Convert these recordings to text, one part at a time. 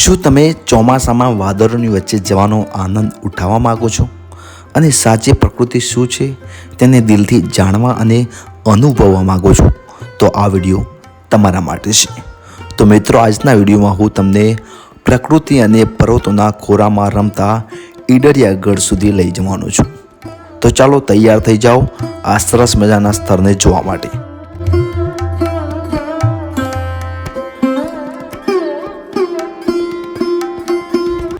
શું તમે ચોમાસામાં વાદળોની વચ્ચે જવાનો આનંદ ઉઠાવવા માગો છો? અને સાચી પ્રકૃતિ શું છે તેને દિલથી જાણવા અને અનુભવવા માગો છો? તો આ વીડિયો તમારા માટે છે. તો મિત્રો, આજના વિડીયોમાં હું તમને પ્રકૃતિ અને પર્વતોના ખોરામાં રમતા ઈડરિયા ગઢ સુધી લઈ જવાનો છું. તો ચાલો તૈયાર થઈ જાઓ આ સરસ મજાના સ્થળને જોવા માટે.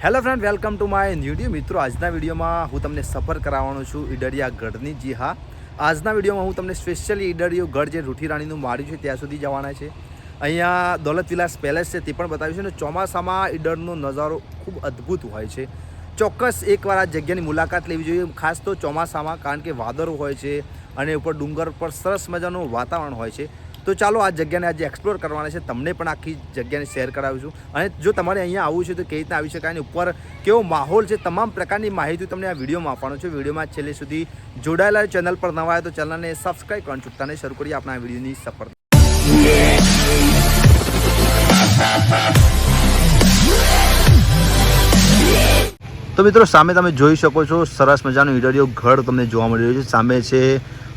Hello friend welcome to my YouTube મિત્રો, આજના વિડીયોમાં હું તમને સફર કરાવવાનો છું ઈડરિયા ગઢની. જી હા, આજના વિડીયોમાં હું તમને સ્પેશિયલી ઈડરિયો ગઢ જે રૂઠી રાણીનું માળ્યું છે ત્યાં સુધી જવાના છે. અહીંયા દોલત વિલાસ પેલેસ છે તે પણ બતાવ્યું છે અને ચોમાસામાં ઈડરનો નજારો ખૂબ અદ્ભુત હોય છે. ચોક્કસ એકવાર આ જગ્યાની મુલાકાત લેવી જોઈએ, ખાસ તો ચોમાસામાં, કારણ કે વાદળો હોય છે અને ઉપર ડુંગર પર સરસ મજાનું વાતાવરણ હોય છે. તો ચાલો આ જગ્યાને આજે એક્સપ્લોર કરવાના છે. તમને પણ આખી જગ્યાને શેર કરાવું છું. અને જો તમારે અહીંયા આવવું છે તો કેવી રીતના આવી શકાય અને ઉપર કેવો માહોલ છે, તમામ પ્રકારની માહિતી તમને આ વિડીયોમાં આપવાનો છે. વિડીયોમાં છેલ્લે સુધી જોડાયેલા ચેનલ પર નવા તો ચેનલને સબસ્ક્રાઈબ કરવાનું ચૂકતા નહીં. શરૂ કરીએ આપણા વિડીયોની સફર તો મિત્રો, સામે તમે જોઈ શકો છો, સરસ મજાનો ઇન્ટરિયો ઘર તમને જોવા મળી રહ્યો છે. સામે છે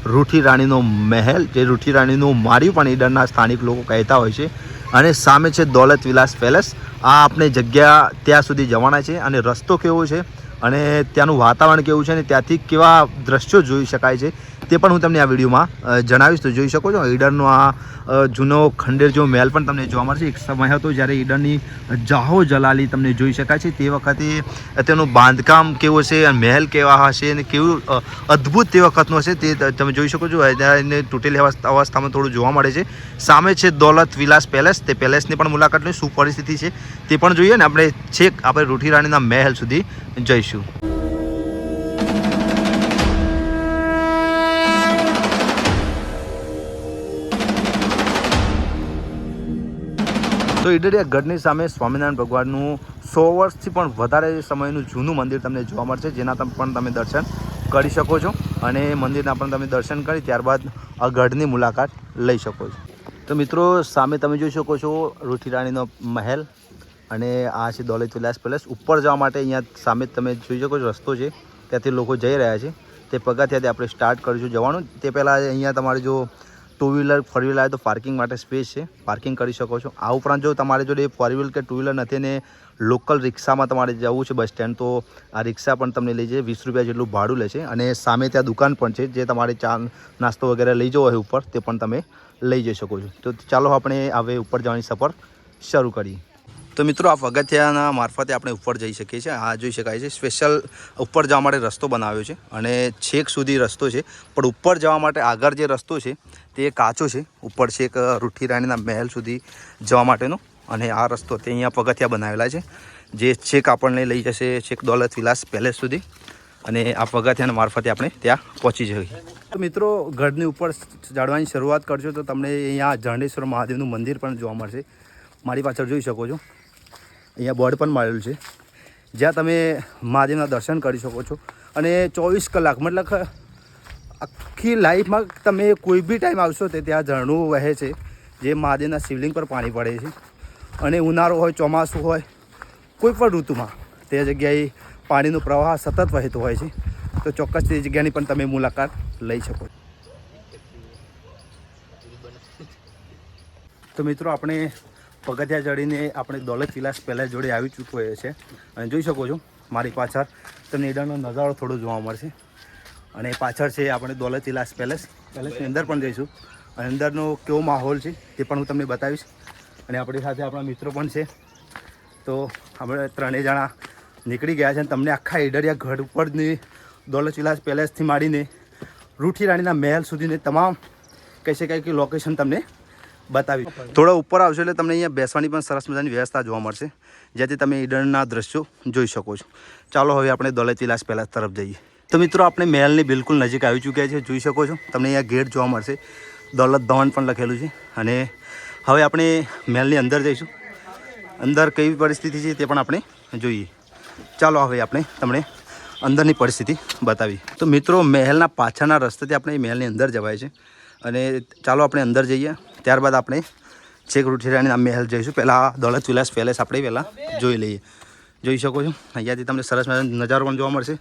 રૂઠી રાણીનો મહેલ, જે રૂઠી રાણીનું માર્યું પણ ઈડરના સ્થાનિક લોકો કહેતા હોય છે. અને સામે છે દોલત વિલાસ પેલેસ. આ આપણે જગ્યા ત્યાં સુધી જવાના છે અને રસ્તો કેવો છે અને ત્યાંનું વાતાવરણ કેવું છે અને ત્યાંથી કેવા દ્રશ્યો જોઈ શકાય છે. તે પણ હું તમને આ વિડીયોમાં જણાવીશ. તો જોઈ શકો છો, ઈડરનો આ જૂનો ખંડેર જેવો મહેલ પણ તમને જોવા મળશે. એક સમય હતો જ્યારે ઈડરની જાહો જલાલી તમને જોઈ શકાય છે. તે વખતે તેનું બાંધકામ કેવું છે અને મહેલ કેવા હશે અને કેવું અદ્ભુત તે વખતનું હશે તે તમે જોઈ શકો છો. એને તૂટેલી અવસ્થ- અવસ્થામાં થોડું જોવા મળે છે. સામે છે દોલત વિલાસ પેલેસ. તે પેલેસની પણ મુલાકાત લઈ શું પરિસ્થિતિ છે તે પણ જોઈએ ને આપણે છેક આપણે રૂઠી રાણીના મહેલ સુધી જઈશું. તો ઈડરિયા ગઢની સામે સ્વામિનારાયણ ભગવાનનું સો વર્ષથી પણ વધારે સમયનું જૂનું મંદિર તમને જોવા મળશે, જેના પણ તમે દર્શન કરી શકો છો અને મંદિરના પણ તમે દર્શન કરી ત્યારબાદ આ ગઢની મુલાકાત લઈ શકો છો. તો મિત્રો, સામે તમે જોઈ શકો છો રૂઠી રાણીનો મહેલ અને આ છે દોલત વિલાસ પેલેસ. ઉપર જવા માટે અહીંયા સામે તમે જોઈ શકો છો રસ્તો છે, ત્યાંથી લોકો જઈ રહ્યા છે. તે પગથિયાથી આપણે સ્ટાર્ટ કરીશું જવાનું. તે પહેલાં અહીંયા તમારે જો ટુ વ્હીલર, ફોર વ્હીલર આવે તો પાર્કિંગ માટે સ્પેસ છે. પાર્કિંગ કરી શકો છો. આ ઉપરાંત જો તમારે જોડે ફોર વ્હીલર કે ટુ વ્હીલર નથી ને લોકલ રિક્ષામાં તમારે જવું છે બસ સ્ટેન્ડ, તો આ રિક્ષા પણ તમને લઈ જાય વીસ રૂપિયા જેટલું ભાડું લે છે. અને સામે ત્યાં દુકાન પણ છે, જે તમારે ચા, નાસ્તો વગેરે લઈ જવો હોય ઉપર, તે પણ તમે લઈ જઈ શકો છો. તો ચાલો આપણે હવે ઉપર જવાની સફર શરૂ કરીએ. તો મિત્રો, આ પગથિયાના મારફતે આપણે ઉપર જઈ શકીએ છીએ. આ જોઈ શકાય છે, સ્પેશિયલ ઉપર જવા માટે રસ્તો બનાવ્યો છે અને છેક સુધી રસ્તો છે. પણ ઉપર જવા માટે આગળ જે રસ્તો છે, તે કાચો છે. ઉપર છેક રૂઠી રાણીના મહેલ સુધી જવા માટેનો. અને આ રસ્તો તે અહીંયા પગથિયા બનાવેલા છે. જે છેક આપણને લઈ જશે, છેક દોલત વિલાસ પેલેસ સુધી. અને આ પગથિયાના મારફતે આપણે ત્યાં પહોંચી જઈએ. મિત્રો ગઢની ઉપર ચડવાની શરૂઆત કરશો તો તમને અહીંયા જરણેશ્વર મહાદેવનું મંદિર પણ જોવા મળશે. મારી પાછળ જોઈ શકો છો. અહીંયા બોર્ડ પણ મારેલું છે. જ્યાં તમે મહાદેવના દર્શન કરી શકો છો. અને ચોવીસ કલાક, મતલબ આખી લાઈફમાં તમે કોઈ બી ટાઈમ આવશો તે ત્યાં ઝરણું વહે છે, જે મહાદેવના શિવલિંગ પર પાણી પડે છે. અને ઉનાળો હોય, ચોમાસું હોય, કોઈ પણ ઋતુમાં તે જગ્યાએ પાણીનો પ્રવાહ સતત વહેતો હોય છે. તો ચોક્કસ તે જગ્યાની પણ તમે મુલાકાત લઈ શકો તો મિત્રો, આપણે પગથિયા ચડીને આપણે દોલત વિલાસ પહેલાં જોડે આવી ચૂક્યો છે. અને જોઈ શકો છો, મારી પાછળ તમને ઈડરનો નજારો થોડો જોવા મળશે. અને પાછળ છે આપણે દોલત વિલાસ પેલેસ. પેલેસની અંદર પણ જઈશું. અને અંદરનો કેવો માહોલ છે તે પણ હું તમને બતાવીશ. અને આપણી સાથે આપણા મિત્રો પણ છે. તો આપણે ત્રણેય જણા નીકળી ગયા છે અને તમને આખા ઈડરિયા ગઢ ઉપરની દોલત વિલાસ પેલેસથી માંડીને રૂઠી રાણીના મહેલ સુધીની તમામ કહી શકાય કે લોકેશન તમને બતાવી. થોડા ઉપર આવશો એટલે તમને અહીંયા બેસવાની પણ સરસ મજાની વ્યવસ્થા જોવા મળશે. જેથી તમે ઈડનના દ્રશ્યો જોઈ શકો છો. ચાલો હવે આપણે દોલત વિલાસ પહેલાં તરફ જઈએ. તો મિત્રો, આપણે મહેલની બિલકુલ નજીક આવી ચૂક્યા છે. જોઈ શકો છો. તમને અહીંયા ગેટ જોવા મળશે. દોલત ધવન પણ લખેલું છે. અને હવે આપણે મહેલની અંદર જઈશું. અંદર કેવી પરિસ્થિતિ છે તે પણ આપણે જોઈએ. ચાલો હવે આપણે તમને અંદરની પરિસ્થિતિ બતાવી. તો મિત્રો, મહેલના પાછળના રસ્તેથી આપણે મહેલની અંદર જવાય છે. અને ચાલો આપણે અંદર જઈએ. ત્યારબાદ આપણે છેક રૂઠીરાણીના મહેલ જઈશું. પહેલાં દોલત વિલાસ પેલેસ આપણે પહેલાં જોઈ લઈએ. જોઈ શકો છો? અહીંયાથી તમને સરસ નજારો પણ જોવા મળશે.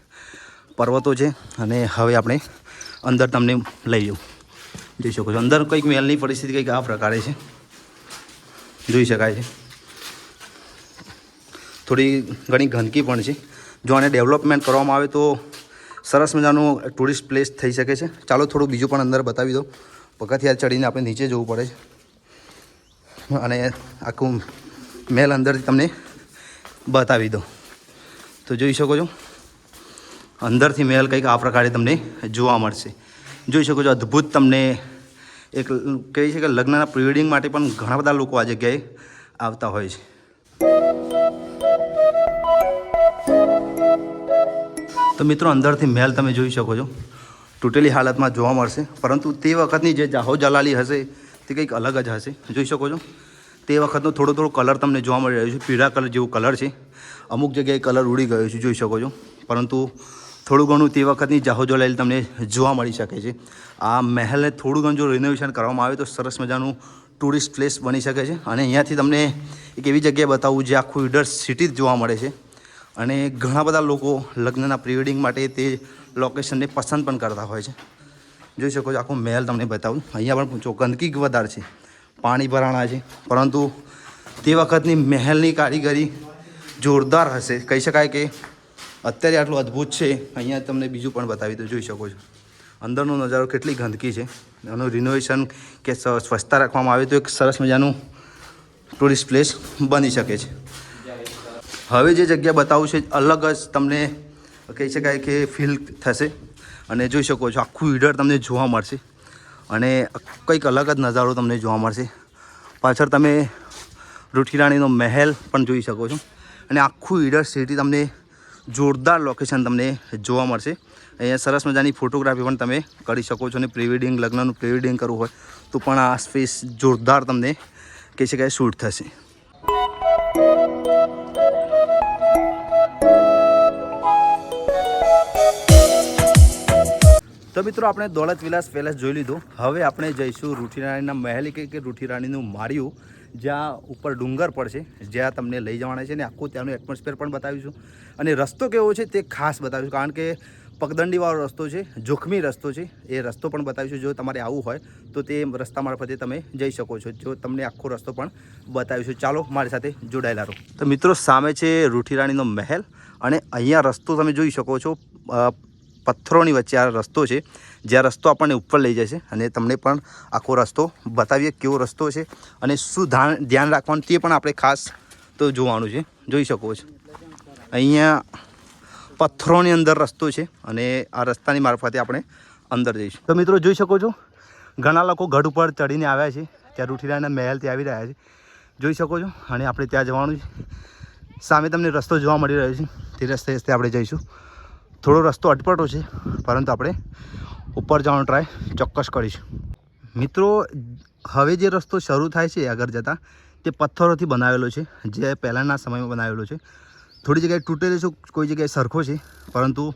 પર્વતો છે અને હવે આપણે અંદર તમને લઈ જાઉં જોઈ શકો છો? અંદર કંઈક મહેલની પરિસ્થિતિ કંઈક આ પ્રકારે છે. જોઈ શકાય છે. થોડી ઘણી ગંદકી પણ છે. જો આને ડેવલપમેન્ટ કરવામાં આવે તો સરસ મજાનું ટુરિસ્ટ પ્લેસ થઈ શકે છે. ચાલો થોડું બીજું પણ અંદર બતાવી દો પગથિયા ચડીને આપણે નીચે જવું પડે છે. અને આખું મહેલ અંદરથી તમને બતાવી દો તો જોઈ શકો છો, અંદરથી મહેલ કંઈક આ પ્રકારે તમને જોવા મળશે. જોઈ શકો છો, અદ્ભુત તમને એક કહે છે કે લગ્નના પ્રિવેડિંગ માટે પણ ઘણા બધા લોકો આ જગ્યાએ આવતા હોય છે. તો મિત્રો, અંદરથી મહેલ તમે જોઈ શકો છો. તૂટેલી હાલતમાં જોવા મળશે. પરંતુ તે વખતની જે જાહો જલાલી હશે, તે કંઈક અલગ જ હશે. જોઈ શકો છો? તે વખતનો થોડો થોડો કલર તમને જોવા મળી રહ્યો છે. પીળા કલર જેવું કલર છે. અમુક જગ્યાએ કલર ઉડી ગયો છે, જોઈ શકો છો. પરંતુ થોડું ઘણું તે વખતની જાહો જલાલી તમને જોવા મળી શકે છે. આ મહેલને થોડું ઘણું જો રિનોવેશન કરવામાં આવે તો સરસ મજાનું ટુરિસ્ટ પ્લેસ બની શકે છે. અને અહીંયાથી તમને એક એવી જગ્યાએ બતાવું જે આખું ઇડર સિટી જ જોવા મળે છે. અને ઘણા બધા લોકો લગ્નના પ્રિવેડિંગ માટે તે લોકેશનને પસંદ પણ કરતા હોય છે. જોઈ શકો છો આખો મહેલ તમને બતાવું. અહીંયા પણ જો ગંદકી વધારે છે. પાણી ભરાણા છે. પરંતુ તે વખતની મહેલની કારીગરી જોરદાર હશે. કહી શકાય કે અત્યારે આટલું અદ્ભુત છે. અહીંયા તમને બીજું પણ બતાવી દો જોઈ શકો છો. અંદરનો નજારો કેટલી ગંદકી છે. એનું રિનોવેશન કે સ્વચ્છતા રાખવામાં આવે તો એક સરસ મજાનું ટુરિસ્ટ પ્લેસ બની શકે છે. હવે જે જગ્યા બતાવું છે, અલગ જ તમને કહી શકાય કે ફીલ થશે. અને જોઈ શકો છો, આખું ઈડર તમને જોવા મળશે. અને કંઈક અલગ જ નજારો તમને જોવા મળશે. પાછળ તમે રૂઠીરાણીનો મહેલ પણ જોઈ શકો છો. અને આખું ઈડર સિટી તમને જોરદાર લોકેશન તમને જોવા મળશે. અહીંયા સરસ મજાની ફોટોગ્રાફી પણ તમે કરી શકો છો અને પ્રિવેડિંગ લગ્નનું પ્રિવેડિંગ કરવું હોય તો પણ આ સ્પેસ જોરદાર તમને કહી શકાય શૂટ થશે. મિત્રો આપણે દોલત વિલાસ પેલેસ જોઈ લીધું. હવે આપણે જઈશું રૂઠીરાણીના મહેલ કે રૂઠીરાણીનું માળિયું, જ્યાં ઉપર ડુંગર પડશે, જ્યાં તમને લઈ જવાના છે ને આખું ત્યાંનું એટમોસ્ફિયર પણ બતાવીશું. અને રસ્તો કેવો છે તે ખાસ બતાવીશું, કારણ કે પગદંડીવાળો રસ્તો છે, જોખમી રસ્તો છે, એ રસ્તો પણ બતાવીશું. જો તમારે આવવું હોય, તો તે રસ્તા મારફતે તમે જઈ શકો છો. જો તમને આખો રસ્તો પણ બતાવીશું. ચાલો, મારી સાથે જોડાયેલા રહો. તો મિત્રો, સામે છે રૂઠીરાણીનો મહેલ, અને અહીંયા રસ્તો તમે જોઈ શકો છો પથ્થરોની વચ્ચે આ રસ્તો છે. જ્યાં રસ્તો આપણને ઉપર લઈ જશે અને તમને પણ આખો રસ્તો બતાવીએ કેવો રસ્તો છે અને શું ધ્યાન ધ્યાન રાખવાનું તે પણ આપણે ખાસ તો જોવાનું છે. જોઈ શકો છો. અહીંયા પથ્થરોની અંદર રસ્તો છે અને આ રસ્તાની મારફતે આપણે અંદર જઈશું. તો મિત્રો જોઈ શકો છો, ઘણા લોકો ગઢ ઉપર ચડીને આવ્યા છે. ત્યાં રૂઠીરાના મહેલથી આવી રહ્યા છે. જોઈ શકો છો, અને આપણે ત્યાં જવાનું છે. સામે તમને રસ્તો જોવા મળી રહ્યો છે. તે રસ્તે રસ્તે આપણે જઈશું. થોડો રસ્તો અટપટો છે, પરંતુ આપણે ઉપર જવાનો ટ્રાય ચોક્કસ કરીશું. મિત્રો, હવે જે રસ્તો શરૂ થાય છે આગળ જતાં, તે પથ્થરોથી બનાવેલો છે, જે પહેલાંના સમયમાં બનાવેલો છે. થોડી જગ્યાએ તૂટેલો છે, કોઈ જગ્યાએ સરખો છે, પરંતુ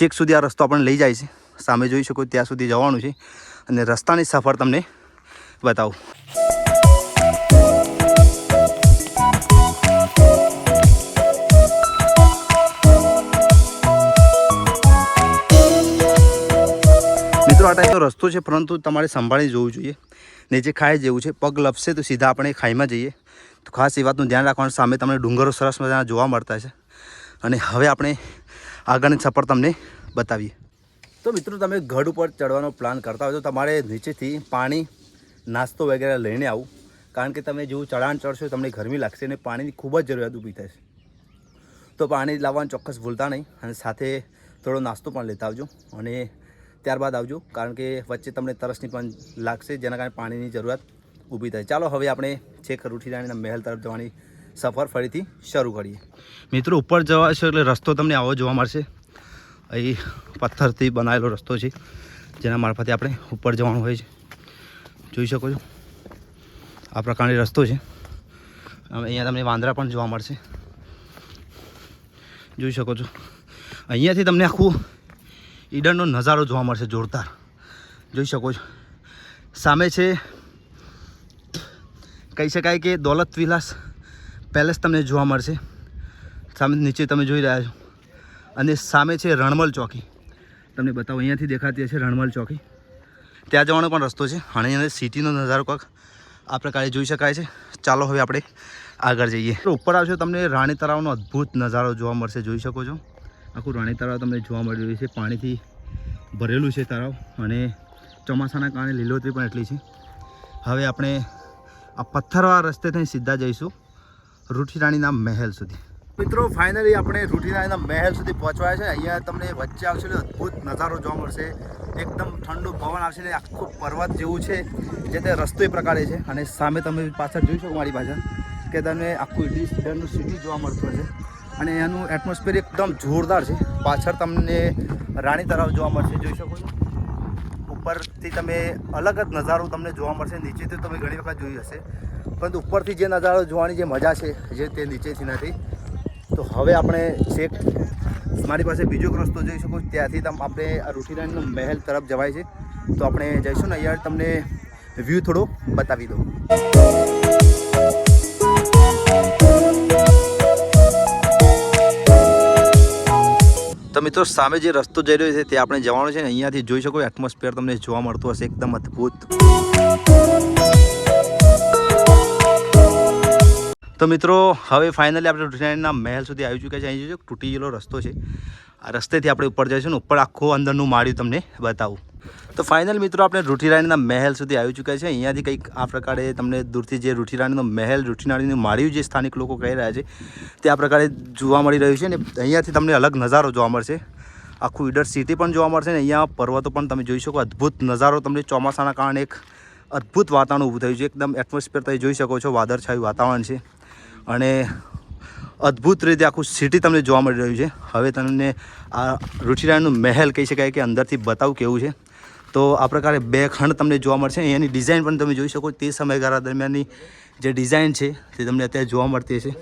છેક સુધી આ રસ્તો આપણને લઈ જાય છે. સામે જોઈ શકો, ત્યાં સુધી જવાનું છે. અને રસ્તાની સફર તમને બતાવું. મિત્રો, આ ટાઈમ રસ્તો છે, પરંતુ તમારે સંભાળી જોવું જોઈએ. નીચે ખાઈ જેવું છે, પગ લપસે તો સીધા આપણે ખાઈમાં જઈએ. તો ખાસ એ વાતનું ધ્યાન રાખવાનું, સામે તમને ડુંગરો સરસ મજાના જોવા મળતા છે. અને હવે આપણે આગળની સફર તમને બતાવીએ. તો મિત્રો, તમે ગઢ ઉપર ચડવાનો પ્લાન કરતા હોય તો તમારે નીચેથી પાણી, નાસ્તો વગેરે લઈને આવું. કારણ કે તમે જેવું ચઢાણ ચડશો તમને ગરમી લાગશે અને પાણીની ખૂબ જ જરૂરિયાત ઊભી થશે તો પાણી લાવવાનું ચોક્કસ ભૂલતા નહીં અને સાથે થોડો નાસ્તો પણ લેતા આવજો. અને ત્યારબાદ આવજો, કારણ કે વચ્ચે તમને તરસની પણ લાગશે, જેના કારણે પાણીની જરૂરિયાત ઊભી થાય. ચાલો, હવે આપણે છેક રૂઠીરાણીના મહેલ તરફ જવાની સફર ફરીથી શરૂ કરીએ. મિત્રો, ઉપર જવા છે એટલે રસ્તો તમને આવો જોવા મળશે. અહીં પથ્થરથી બનાવેલો રસ્તો છે, જેના મારફતે આપણે ઉપર જવાનું હોય છે. જોઈ શકો છો, આ પ્રકારની રસ્તો છે. અહીંયા તમને વાંદરા પણ જોવા મળશે. જોઈ શકો છો. અહીંયાથી તમને આખું ઈડરનો નજારો જોવા મળશે જોરદાર. જોઈ શકો છો. સામે છે, કહી શકાય કે દોલત વિલાસ પેલેસ તમને જોવા મળશે. સામે નીચે તમે જોઈ રહ્યા છો. અને સામે છે રણમલ ચોકી. તમને બતાવો, અહીંયાથી દેખાતી હશે રણમલ ચોકી. ત્યાં જવાનો પણ રસ્તો છે. અને સિટીનો નજારો કંઈક આ પ્રકારે જોઈ શકાય છે. ચાલો હવે આપણે આગળ જઈએ. ઉપર આવશો તમને રાણી તળાવનો અદ્ભુત નજારો જોવા મળશે. જોઈ શકો છો. આખું રાણી તળાવ તમને જોવા મળી રહ્યું છે. પાણીથી ભરેલું છે તળાવ અને ચોમાસાના કારણે લીલોતરી પણ એટલી છે. હવે આપણે આ પથ્થરવાળા રસ્તે થઈને સીધા જઈશું રૂઠી રાણીના મહેલ સુધી. મિત્રો ફાઇનલી આપણે રૂઠી રાણીના મહેલ સુધી પહોંચવા છે. અહીંયા તમને વચ્ચે આવશે એટલે અદ્ભુત નજારો જોવા મળશે. એકદમ ઠંડુ પવન આવશે ને આખું પર્વત જેવું છે જે તે રસ્તો એ પ્રકારે છે. અને સામે તમે પાછળ જોઈ શકો મારી પાછળ કે તમને આખું ઇડલી સ્ટેન્ડનું સિટી જોવા મળતું હશે. અને એનું એટમોસ્ફિયર એકદમ જોરદાર છે. પાછળ તમને રાણી તળાવ જોવા મળશે, જોઈ શકો છો. ઉપરથી તમે અલગ જ નજારો તમને જોવા મળશે, નીચેથી તમે ઘણી વખત જોઈ હશે. પરંતુ ઉપરથી જે નજારો જોવાની જે મજા છે, જે તે નીચેથી નથી. તો હવે આપણે છેક મારી પાસે બીજો રસ્તો જોઈ શકો. ત્યાંથી તમે, આપણે આ મહેલ તરફ જવાય છે. તો આપણે જઈશું ને, અહીંયા તમને વ્યૂ થોડો બતાવી દઉં. તો મિત્રો, સામે જે રસ્તો જઈ રહ્યો છે તે આપણે જવાનો છે ને, અહીંયાથી જોઈ શકો એટમોસ્ફિયર તમને જોવા મળતું હશે, એકદમ અદ્ભુત. તો મિત્રો, હવે ફાઇનલી આપણે રૂટીના મહેલ સુધી આવી ચૂક્યા છે. અહીં જોજો તૂટી ગયેલો રસ્તો છે. આ રસ્તેથી આપણે ઉપર જઈશું ને, ઉપર આખું અંદરનું માળ્યું તમને બતાવું. તો ફાઇનલ મિત્રો, આપણે રૂઠીરાણીના મહેલ સુધી આવી ચૂક્યા છે અહીંયાથી કંઈક આ પ્રકારે તમને દૂરથી જે રૂઠીરાણીનો મહેલ, રૂઠીરાણીનું માળ્યું જે સ્થાનિક લોકો કહી રહ્યા છે, તે આ પ્રકારે જોવા મળી રહ્યું છે ને અહીંયાથી તમને અલગ નજારો જોવા મળશે. આખું ઈડર સિટી પણ જોવા મળશે ને અહીંયા પર્વતો પણ તમે જોઈ શકો. અદ્ભુત નજારો તમને ચોમાસાના કારણે એક અદ્ભુત વાતાવરણ ઊભું થયું છે. એકદમ એટમોસ્ફિયર તમે જોઈ શકો છો, વાદળછાયું વાતાવરણ છે અને અદ્ભુત રીતે આખું સિટી તમને જોવા મળી રહ્યું છે. હવે તમને આ રૂચિરાયણનું મહેલ કહી શકાય કે અંદરથી બતાવું કેવું છે. તો આ પ્રકારે બે ખંડ તમને જોવા મળશે. એની ડિઝાઇન પણ તમે જોઈ શકો તે સમયગાળા દરમિયાનની જે ડિઝાઇન છે, તે તમને અત્યારે જોવા મળતી હશે.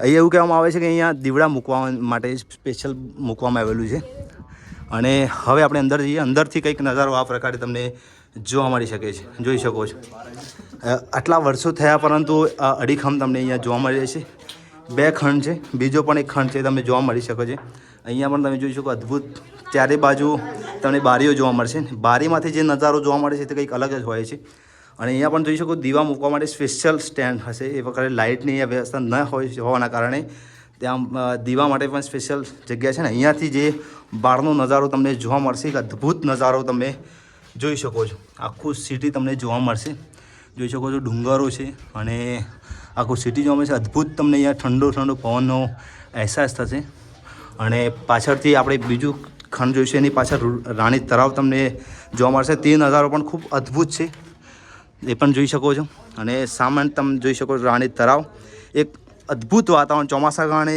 અહીંયા એવું કહેવામાં આવે છે કે અહીંયા દીવડા મૂકવા માટે સ્પેશિયલ મૂકવામાં આવેલું છે. અને હવે આપણે અંદર જઈએ. અંદરથી કંઈક નજારો આ પ્રકારે તમને જોવા મળી શકે છે. જોઈ શકો છો. આટલા વર્ષો થયા પરંતુ અડીખમ તમને અહીંયા જોવા મળી છે. બે ખંડ છે. બીજો પણ એક ખંડ છે તમને જોવા મળી શકે છે. અહીંયા પણ તમે જોઈ શકો અદ્ભુત. ચારે બાજુ તમને બારીઓ જોવા મળશે. બારીમાંથી જે નજારો જોવા મળે છે તે કંઈક અલગ જ હોય છે. અને અહીંયા પણ જોઈ શકો દીવા મૂકવા માટે સ્પેશિયલ સ્ટેન્ડ હશે. એ વખતે લાઇટની અહીંયા વ્યવસ્થા ન હોય હોવાના કારણે ત્યાં દીવા માટે પણ સ્પેશિયલ જગ્યા છે ને. અહીંયાથી જે બહારનો નજારો તમને જોવા મળશે, એક અદ્ભુત નજારો તમે જોઈ શકો છો. આખું સિટી તમને જોવા મળશે. જોઈ શકો છો ડુંગરો છે અને આખું સિટી જોવા મળશે. અદ્ભુત તમને અહીંયા ઠંડો ઠંડો પવનનો અહેસાસ થશે. અને પાછળથી આપણે બીજું ખંડ જોઈશું, એની પાછળ રાણી તળાવ તમને જોવા મળશે. તે નજારો પણ ખૂબ અદ્ભુત છે. એ પણ જોઈ શકો છો. અને સામાન તમે જોઈ શકો છો રાણી તળાવ એક અદ્ભુત વાતાવરણ, ચોમાસા કારણે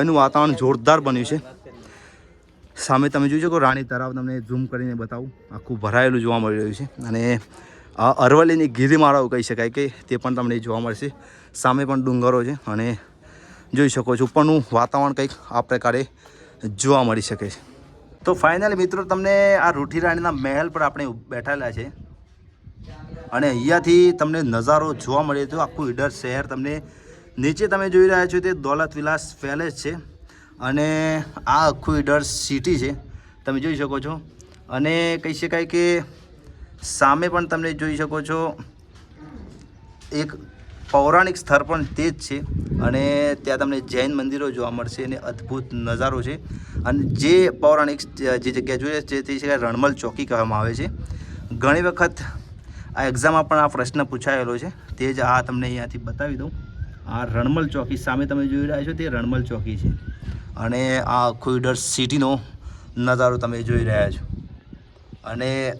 એનું વાતાવરણ જોરદાર બન્યું છે. સામે તમે જોઈ શકો રાણી તળાવ તમને ઝૂમ કરીને બતાવું. આખું ભરાયેલું જોવા મળી રહ્યું છે. અને અરવલ્લીની ગીરીમાળાઓ કહી શકાય કે તે પણ તમને જોવા મળશે. સામે પણ ડુંગરો છે અને જોઈ શકો છો. ઉપરનું વાતાવરણ કંઈક આ પ્રકારે જોવા મળી શકે છે. તો ફાઇનલી મિત્રો તમને આ રૂઠી રાણીના મહેલ પર આપણે બેઠેલા છે. અને અહીંયાથી તમને નજારો જોવા મળે તો આખું ઈડર શહેર તમને નીચે તમે જોઈ રહ્યા છો તે દોલત વિલાસ પેલેસ છે. અને આ આખું ઈડર સિટી છે. તમે જોઈ શકો છો. અને કહી શકાય કે સામે પણ તમે જોઈ શકો છો એક પૌરાણિક સ્થળ પણ તે જ છે અને ત્યાં તમને જૈન મંદિરો જોવા મળશે અને અદ્ભુત નજારો છે. અને જે પૌરાણિક જે જગ્યા જોઈએ છે તે છે રણમલ ચોકી કહેવામાં આવે છે. ઘણી વખત આ એક્ઝામમાં પણ આ પ્રશ્ન પૂછાયેલો છે. તે જ આ તમને અહીંયાથી બતાવી દઉં. આ રણમલ ચોકી સામે તમે જોઈ રહ્યા છો તે રણમલ ચોકી છે. અને આ આખું સિટીનો નજારો તમે જોઈ રહ્યા છો. અને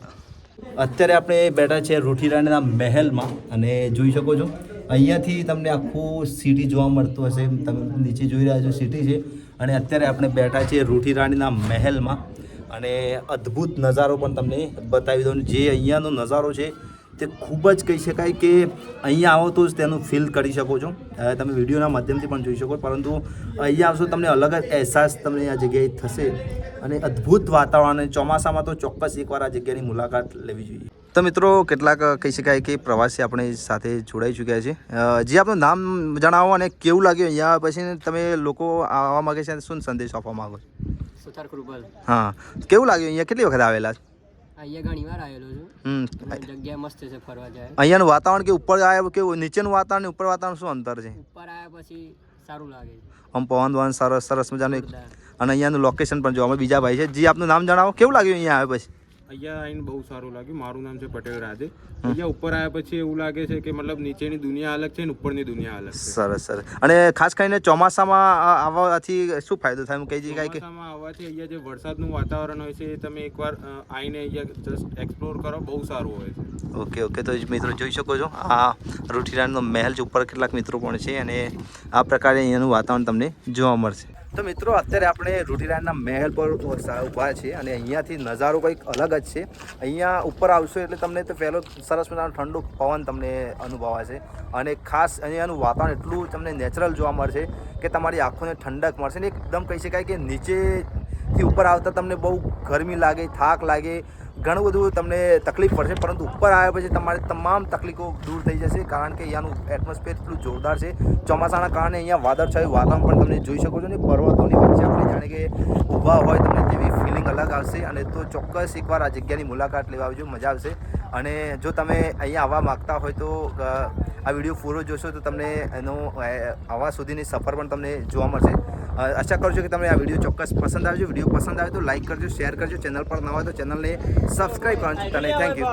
અત્યારે આપણે બેઠા છે રૂઠીરાણીના મહેલમાં અને જોઈ શકો છો અહીંયાથી તમને આખું સિટી જોવા મળતું હશે. તમે નીચે જોઈ રહ્યા છો સિટી છે. અને અત્યારે આપણે બેઠા છીએ રૂઠીરાણીના મહેલમાં. અને અદ્ભુત નજારો પણ તમને બતાવી દઉં. જે અહીંયાનો નજારો છે, તે ખૂબ જ કહી શકાય કે અહીંયા આવો તો જ તેનું ફીલ કરી શકો છો. તમે વિડીયોના માધ્યમથી પણ જોઈ શકો પરંતુ અહીંયા આવશો તમને અલગ જ અહેસાસ તમને આ જગ્યાએ થશે. અને અદ્ભુત વાતાવરણ ચોમાસામાં તો ચોક્કસ એકવાર આ જગ્યાની મુલાકાત લેવી જોઈએ. તો મિત્રો કેટલાક કહી શકાય કે પ્રવાસી આપણે સાથે જોડાઈ ચૂક્યા છે. જે આપનું નામ જણાવો અને કેવું લાગ્યું? અહીંયા પછી તમે લોકો આવવા માગે છે શું સંદેશ આપવા માંગો છો? હા. કેવું લાગ્યું? અહીંયા કેટલી વખત આવેલા અહીંયાનું વાતાવરણ કે ઉપર આવ્યા કેવું? નીચેનું વાતાવરણ ઉપર વાતાવરણ શું અંતર છે? ઉપર આવ્યા પછી સારું લાગે આમ પવન વન સરસ સરસ મજાનું અને અહીંયાનું લોકેશન પણ જોવા બીજા ભાઈ છે. જે આપનું નામ જણાવો. કેવું લાગ્યું અહીંયા આવે પછી? અહીંયા આવીને બહુ સારું લાગ્યું. મારું નામ છે પટેલ રાજે અહીંયા ઉપર આવ્યા પછી એવું લાગે છે કે મતલબ નીચેની દુનિયા અલગ છે ને ઉપરની દુનિયા અલગ સરસ સરસ. અને ખાસ કરીને ચોમાસામાં આવવાથી શું ફાયદો થાય? હું કહી શકાય કે ચોમાસામાં આવવાથી અહીંયા જે વરસાદનું વાતાવરણ હોય છે એ તમે એકવાર આવીને અહીંયા જસ્ટ એક્સપ્લોર કરો. બહુ સારું હોય છે. Okay okay. તો મિત્રો જોઈ શકો છો. આ રૂઠીરાનો મહેલ છે. ઉપર કેટલાક મિત્રો પણ છે અને આ પ્રકારે અહીંયાનું વાતાવરણ તમને જોવા મળશે. તો મિત્રો, અત્યારે આપણે રૂટીરાયણના મહેલ પર ઊભા છે અને અહીંયાથી નજારો કંઈક અલગ જ છે. અહીંયા ઉપર આવશો એટલે તમને તો પહેલો સરસ મજાનો ઠંડુ પવન તમને અનુભવાશે. અને ખાસ અહીંયાનું વાતાવરણ એટલું તમને નેચરલ જોવા મળશે કે તમારી આંખોને ઠંડક મળશે. ને એકદમ કહી શકાય કે નીચેથી ઉપર આવતા તમને બહુ ગરમી લાગે, થાક લાગે ઘણું બધું તમને તકલીફ પડશે, પરંતુ ઉપર આવ્યા પછી તમારે તમામ તકલીફો દૂર થઈ જશે, કારણ કે અહીંયાનું એટમોસ્ફિયર એટલું જોરદાર છે. ચોમાસાના કારણે અહીંયા વાદળછાયું વાતાવરણ પણ તમે જોઈ શકો છો ને, પર્વતોની વચ્ચે આપણે જાણે કે ઊભા હોય તમને તેવી ફિલિંગ અલગ આવશે. અને તો ચોક્કસ એકવાર આ જગ્યાની મુલાકાત લેવા આવજો, મજા આવશે. અને જો તમે અહીંયા આવવા માગતા હોય તો આ વીડિયો પૂરો જોશો તો તમને એનો આવવા સુધીની સફર પણ તમને જોવા મળશે. આશા કરું છું કે તમને આ વીડિયો ચોક્કસ પસંદ આવજો. વીડિયો પસંદ આવે તો લાઈક કરજો શેર કરજો. ચેનલ પર ન હોય તો ચેનલને સબસ્ક્રાઈબ કરવાનું ચૂકતા થેન્ક યુ